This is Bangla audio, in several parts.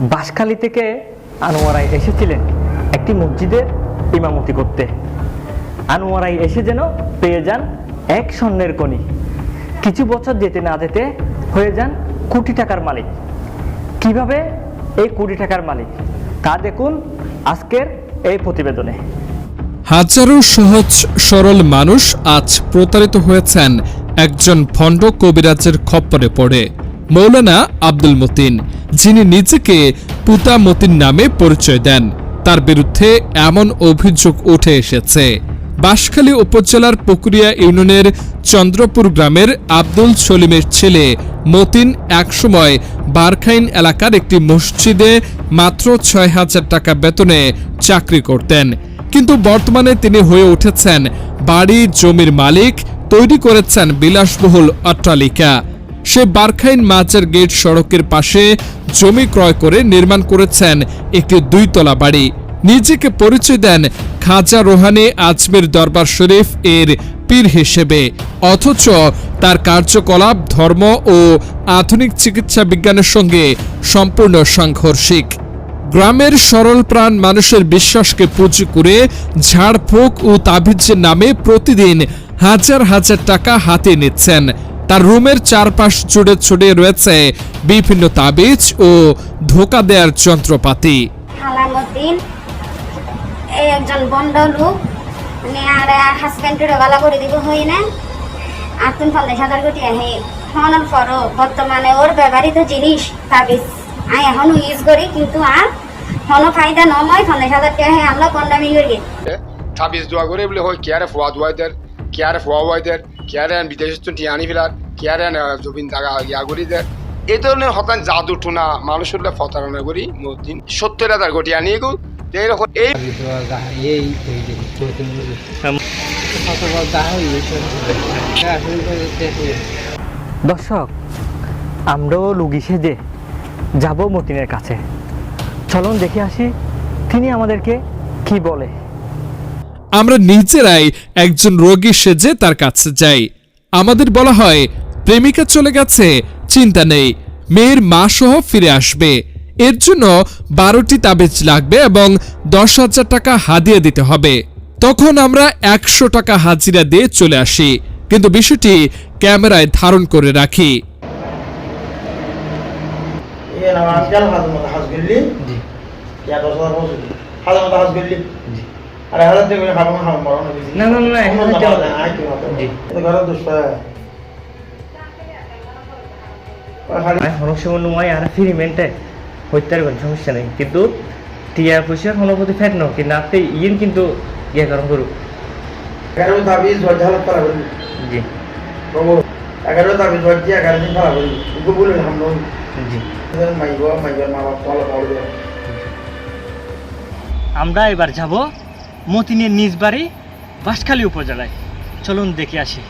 বাঁশখালী থেকে আনোয়ারাই এসেছিলেন একটি মসজিদের ইমামতি করতে। আনোয়ারাই এসে যেন পেয়ে যান এক স্বর্ণের কণি। কিছু বছর যেতে না যেতে হয়ে যান কোটি টাকার মালিক। কীভাবে এই কোটি টাকার মালিক? তা দেখুন আজকের এই প্রতিবেদনে। হাজারো সহজ সরল মানুষ আজ প্রতারিত হয়েছেন একজন ভণ্ড কবিরাজের খপ্পরে পড়ে। মৌলানা আব্দুল মতিন, যিনি নিজেকে পুতা মতিন নামে পরিচয় দেন। তার বিরুদ্ধে এমন অভিযোগ উঠে এসেছে। বাঁশখালী উপজেলার পুকুরিয়া ইউনিয়নের চন্দ্রপুর গ্রামের আব্দুল সলিমের ছেলে মতিন একসময় বারখাইন এলাকার একটি মসজিদে মাত্র ছয় হাজার টাকা বেতনে চাকরি করতেন। কিন্তু বর্তমানে তিনি হয়ে উঠেছেন বাড়ি জমির মালিক, তৈরি করেছেন বিলাসবহুল অট্টালিকা। সে বারখাইন মাচের গেট সড়কের পাশে জমি ক্রয় করে নির্মাণ করেছেন একটি দুইতলা বাড়ি। নিজেকে পরিচয় দেন খাজা রোহানি আজমির দরবার শরীফ এর পীর হিসেবে। অথচ তার কার্যকলাপ, ধর্ম ও আধুনিক চিকিৎসা বিজ্ঞানের সঙ্গে সম্পূর্ণ সাংঘর্ষিক। গ্রামের সরল প্রাণ মানুষের বিশ্বাসকে পুঁজি করে ঝাড়ফুঁক ও তাবিজের নামে প্রতিদিন হাজার হাজার টাকা হাতে নিচ্ছেন। তার রুমের চারপাশ জুড়ে ছড়িয়ে রয়েছে বিভিন্ন তাবিজ ও ধোকা দেওয়ার যন্ত্রপাতি। এই একজন বন্ড লোক মানে আর হাজবেন্ডের গলা করে দিব হই না আর তুমি পঞ্চাশ হাজার কোটি আহে। হনার পরও বর্তমানে ওর ব্যবহৃত জিনিস তাবিজ। আমি এখনও ইউজ করি কিন্তু আর হনো ফায়দা নময় পঞ্চাশ হাজার টাকা হে আমরা কন্ডামি করি তাবিজ দোয়া করে বলে হয় কেয়ারে ফোয়া দোয়াইদের কেয়ারে ফোয়া ওয়াইদের কেয়ারে বিদেশ টি আনি ফেলার কেয়ারে জবিন জায়গা ইয়া করি দেয়। এই ধরনের হতান জাদু টুনা মানুষের প্রতারণা করি মদিন সত্তর হাজার কোটি আনিয়ে গো। এইরকম এই এই দর্শক, আমরাও লুগি সেজে যাব মতিনের কাছে। চলুন দেখে আসি, তিনি আমাদেরকে কি বলে। আমরা নিজেরাই একজন রোগী সেজে তার কাছে যাই। আমাদের বলা হয় প্রেমিকা চলে গেছে চিন্তা নেই মেয়ের মা সহ ফিরে আসবে। এর জন্য বারোটি তাবিজ লাগবে এবং দশ হাজার টাকা হাদিয়ে দিতে হবে। তখন আমরা একশো টাকা হাজিরা দিয়ে চলে আসি কিন্তু বিষয়টি ক্যামেরায় ধারণ করে রাখি। ইয়ে ইয়া আরে থেকে খাব খাব না না, না, জি। ঘরে দুষ্ট আর ফ্রি মেনটে সমস্যা নেই। কিন্তু টিয়া ফেট ন কিন্তু আপনি কিন্তু ইয়ে করুক। এগারো করি জি। দিন করি জি। মাইব মাইবার মা বাপ যায় আমরা এবার যাব মতিনের নিজ বাড়ি বাঁশখালী উপজেলায়। চলুন দেখে আসি।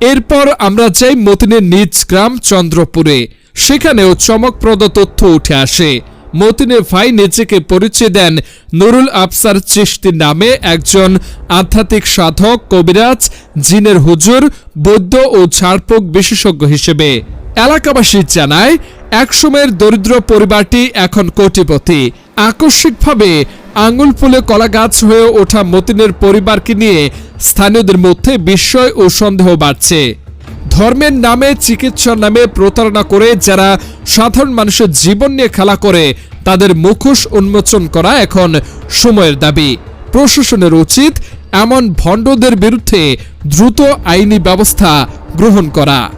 এরপর আমরা যাই মতিনের নিজ গ্রাম চন্দ্রপুরে। সেখানেও চমকপ্রদ তথ্য উঠে আসে। মতিনের ভাই নিজেকে পরিচয় দেন নুরুল আফসার চিশতি নামে একজন আধ্যাত্মিক সাধক, কবিরাজ, জিনের হুজুর, বৌদ্ধ ও ঝাড়ফুঁক বিশেষজ্ঞ হিসেবে। এলাকাবাসী জানায়, একসময়ের দরিদ্র পরিবারটি এখন কোটিপতি। আকস্মিকভাবে আঙুল ফুলে কলা গাছ হয়ে ওঠা মতিনের পরিবারকে নিয়ে স্থানীয়দের মধ্যে বিস্ময় ও সন্দেহ বাড়ছে। ধর্মের নামে, চিকিৎসার নামে প্রতারণা করে যারা সাধারণ মানুষের জীবন নিয়ে খেলা করে, তাদের মুখোশ উন্মোচন করা এখন সময়ের দাবি। প্রশাসনের উচিত এমন ভণ্ডদের বিরুদ্ধে দ্রুত আইনি ব্যবস্থা গ্রহণ করা।